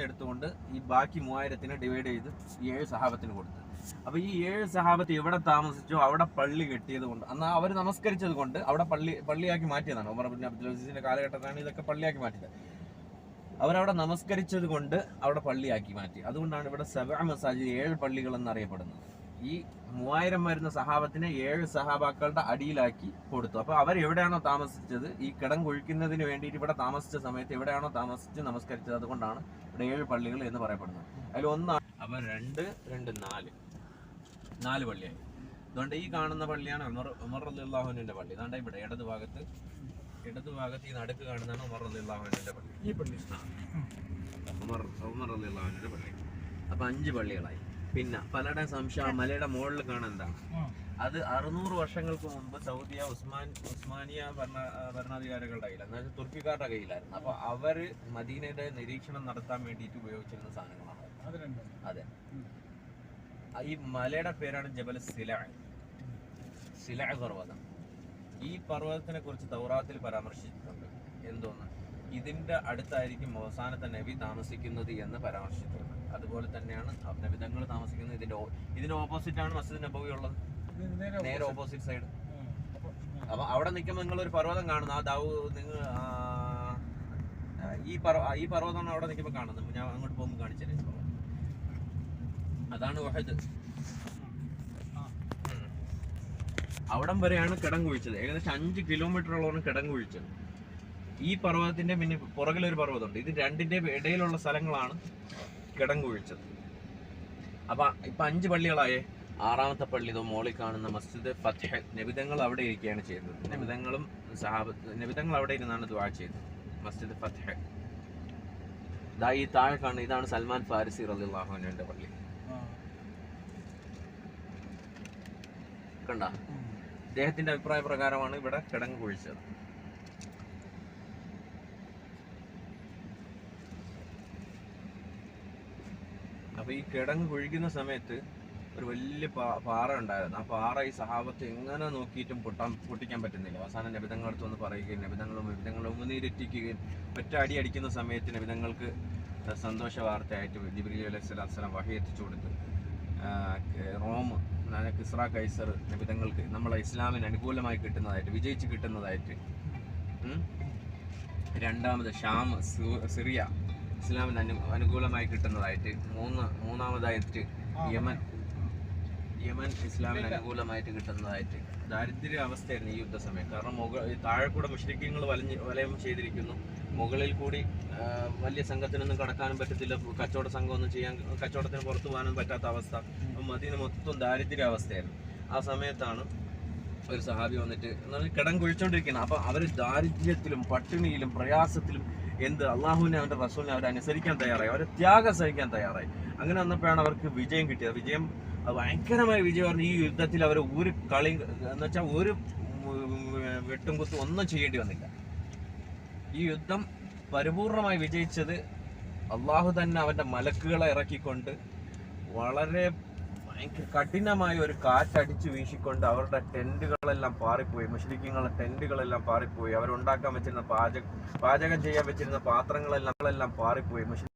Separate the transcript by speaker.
Speaker 1: തെരഞ്ഞെടുത്തുകൊണ്ട് ഈ ബാക്കി മൂവായിരത്തിനെ ഡിവൈഡ് ചെയ്ത് ഏഴ് സഹാബത്തിന് കൊടുത്തു അപ്പൊ ഈ ഏഴ് സഹാബത്ത് എവിടെ താമസിച്ചോ അവിടെ പള്ളി കെട്ടിയത് കൊണ്ട് അന്ന് അവർ നമസ്കരിച്ചത് കൊണ്ട് അവിടെ പള്ളി പള്ളിയാക്കി മാറ്റിയതാണ്. ഉമർ ബിൻ അബ്ദുൽ അസീസിന്റെ കാലഘട്ടത്തിലാണ് ഇതൊക്കെ പള്ളിയാക്കി മാറ്റിയത്. അവരവിടെ നമസ്കരിച്ചത് കൊണ്ട് അവിടെ പള്ളിയാക്കി മാറ്റി. അതുകൊണ്ടാണ് ഇവിടെ സബ മസാജിദ് ഏഴ് പള്ളികൾ എന്നറിയപ്പെടുന്നത് ഈ മൂവായിരം വരുന്ന സഹാബത്തിനെ ഏഴ് സഹാബാക്കളുടെ അടിയിലാക്കി കൊടുത്തു. അപ്പൊ അവർ എവിടെയാണോ താമസിച്ചത്? ഈ കിടം കുഴിക്കുന്നതിന് വേണ്ടിയിട്ട് ഇവിടെ താമസിച്ച സമയത്ത് എവിടെയാണോ താമസിച്ച് നമസ്കരിച്ചത്? അതുകൊണ്ടാണ് ഇവിടെ ഏഴ് പള്ളികൾ എന്ന് പറയപ്പെടുന്നത്. അതിൽ ഒന്നാണ് അപ്പൊ രണ്ട് രണ്ട് നാല്. നാല് പള്ളിയായി. അതുകൊണ്ട് ഈ കാണുന്ന പള്ളിയാണ് ഉമർ ഉമർ അള്ളാഹുവിന്റെ പള്ളി. അതുകൊണ്ട് ഇവിടെ ഇടത് ഭാഗത്ത് ഇടത് ഭാഗത്ത് ഈ നടുക്ക് കാണുന്നതാണ് ഉമർ അള്ളാഹുവിന്റെ പള്ളി.
Speaker 2: ഈ പള്ളി.
Speaker 1: ഉമർ ഉമർ അള്ളാഹുവിന്റെ പള്ളി. അപ്പൊ അഞ്ച് പള്ളികളായി. പിന്നെ പലരുടെ സംശയം മലയുടെ മുകളിൽ കാണാൻ എന്താണ്? അത് അറുന്നൂറ് വർഷങ്ങൾക്ക് മുമ്പ് സൗദിയ ഉസ്മാൻ ഉസ്മാനിയ ഭരണ ഭരണാധികാരികളുടെ കയ്യിലാണ് അതായത് തുർക്കിക്കാരുടെ കയ്യിലായിരുന്നു. അപ്പൊ അവർ മദീനയുടെ നിരീക്ഷണം നടത്താൻ വേണ്ടിയിട്ട് ഉപയോഗിച്ചിരുന്ന സാധനങ്ങളാണ്
Speaker 2: അതെ.
Speaker 1: ഈ മലയുടെ പേരാണ് ജബൽ സില. സില പർവതം. ഈ പർവതത്തിനെ കുറിച്ച് തൗറാത്തിൽ പരാമർശിച്ചിട്ടുണ്ട്. എന്തോന്ന്? ഇതിന്റെ അടുത്തായിരിക്കും അവസാനത്തെ നബി താമസിക്കുന്നത് എന്ന് പരാമർശിച്ചിട്ടുണ്ട്. അതുപോലെ തന്നെയാണ് നബിതങ്ങൾ താമസിക്കുന്നത്. ഇതിന്റെ ഇതിന് ഓപ്പോസിറ്റാണ് മസ്ജിദ് നബവി ഉള്ളത്.
Speaker 2: നേരെ
Speaker 1: ഓപ്പോസിറ്റ് സൈഡ്.
Speaker 2: അപ്പൊ
Speaker 1: അവിടെ നിൽക്കുമ്പോൾ നിങ്ങൾ ഒരു പർവതം കാണുന്നു. ആ ദാവു നിങ്ങൾ ഈ പർവ ഈ പർവതമാണ് അവിടെ നിൽക്കുമ്പോൾ കാണുന്നത് ഞാൻ അങ്ങോട്ട് പോകുമ്പോൾ കാണിച്ചത് അതാണ് വഹദ്. അവിടം വരെയാണ് കിടങ്ങ് കുഴിച്ചത്. ഏകദേശം അഞ്ച് കിലോമീറ്ററോളമാണ് കിടങ്ങ് കുഴിച്ചത്. ഈ പർവതത്തിന്റെ പിന്നെ പുറകിലൊരു പർവതമുണ്ട്. ഇത് രണ്ടിന്റെ ഇടയിലുള്ള സ്ഥലങ്ങളാണ് കിടം കുഴിച്ചത് അപ്പൊ ഇപ്പൊ അഞ്ച് പള്ളികളായേ. ആറാമത്തെ പള്ളി ഇതോ മോളിൽ കാണുന്ന മസ്ജിദ് ഫത്ഹ്. നബിതങ്ങൾ അവിടെ ഇരിക്കുകയാണ് ചെയ്തത് നബിതങ്ങളും സഹാബത്ത് നബിതങ്ങൾ അവിടെ ഇരുന്നാണ് ദ്വാ ചെയ്തത് മസ്ജിദ് ഫത്ഹ്. ഇതാ ഈ താഴെ കാണുന്ന ഇതാണ് സൽമാൻ ഫാരിസി അൻഹുവിന്റെ പള്ളി. കണ്ട? അദ്ദേഹത്തിന്റെ അഭിപ്രായ പ്രകാരമാണ് ഇവിടെ കിടങ്ങ് കുഴിച്ചത് അപ്പൊ ഈ കിടങ്ങ് കുഴിക്കുന്ന സമയത്ത് ഒരു വലിയ പാറ ഉണ്ടായിരുന്നു. ആ പാറ ഈ സഹാബത്ത് എങ്ങനെ നോക്കിയിട്ടും പൊട്ടാൻ പൊട്ടിക്കാൻ പറ്റുന്നില്ല. അവസാനം നബിതങ്ങളടുത്ത് വന്ന് പറയുകയും നബിതങ്ങളും വിവിധങ്ങളും ഉന്നീരെറ്റിക്കുകയും ഒറ്റ അടി അടിക്കുന്ന സമയത്ത് നബിതങ്ങൾക്ക് സന്തോഷ വാർത്തയായിട്ട് ജിബ്രീൽ അലൈഹി സ്വലാത്തു വസ്സലാം വഹി എത്തിച്ചു കൊടുത്തു. റോം കിസ്ര കൈസർ നബിതങ്ങൾക്ക് നമ്മളെ ഇസ്ലാമിന് അനുകൂലമായി കിട്ടുന്നതായിട്ട് വിജയിച്ച് കിട്ടുന്നതായിട്ട് രണ്ടാമത് ഷാം സിറിയ ഇസ്ലാമിന് അനു അനുകൂലമായി കിട്ടുന്നതായിട്ട് മൂന്ന് മൂന്നാമതായിട്ട് യമൻ യമൻ ഇസ്ലാമിന് അനുകൂലമായിട്ട് കിട്ടുന്നതായിട്ട് ദാരിദ്ര്യ അവസ്ഥയായിരുന്നു ഈ യുദ്ധസമയം. കാരണം മുകൾ താഴെക്കൂടെ താഴെ കൂടെ മുഷ്രിക്കങ്ങൾ വലഞ്ഞ് വലയം ചെയ്തിരിക്കുന്നു. മുകളിൽ കൂടി വലിയ സംഘത്തിനൊന്നും കടക്കാനും പറ്റത്തില്ല. കച്ചവട സംഘമൊന്നും ചെയ്യാൻ കച്ചവടത്തിന് പുറത്തു പോകാനും പറ്റാത്ത അവസ്ഥ. അപ്പം മദീന മൊത്തം ദാരിദ്ര്യ അവസ്ഥയായിരുന്നു ആ സമയത്താണ് ഒരു സഹാബി വന്നിട്ട് കിടം കുഴിച്ചോണ്ടിരിക്കുന്നത് അപ്പൊ അവർ ദാരിദ്ര്യത്തിലും പട്ടിണിയിലും പ്രയാസത്തിലും എന്ത്? അള്ളാഹുവിനെ അവന്റെ റസൂലിനെ അവർ അനുസരിക്കാൻ തയ്യാറായി. അവരെ ത്യാഗം സഹിക്കാൻ തയ്യാറായി. അങ്ങനെ വന്നപ്പോഴാണ് അവർക്ക് വിജയം കിട്ടിയത്. വിജയം ഭയങ്കരമായ ഭയങ്കരമായ വിജയമായിരുന്നു ഈ യുദ്ധത്തിൽ അവർ ഒരു കളി എന്ന് വെച്ചാൽ ഒരു വെട്ടും കുത്തും ഒന്നും ചെയ്യേണ്ടി വന്നില്ല. ഈ യുദ്ധം പരിപൂർണമായി വിജയിച്ചത് അള്ളാഹു തന്നെ അവന്റെ മലക്കുകളെ ഇറക്കിക്കൊണ്ട് വളരെ കഠിനമായ ഒരു കാറ്റടിച്ചു വീശിക്കൊണ്ട് അവരുടെ ടെന്റുകളെല്ലാം പാറിപ്പോയി. മുസ്ലിക്കങ്ങളുടെ ടെന്റുകളെല്ലാം പാറിപ്പോയി. അവരുണ്ടാക്കാൻ വെച്ചിരുന്ന പാചക പാചകം ചെയ്യാൻ വെച്ചിരുന്ന പാത്രങ്ങളെല്ലാം എല്ലാം പാറിപ്പോയി. മുസ്ലിം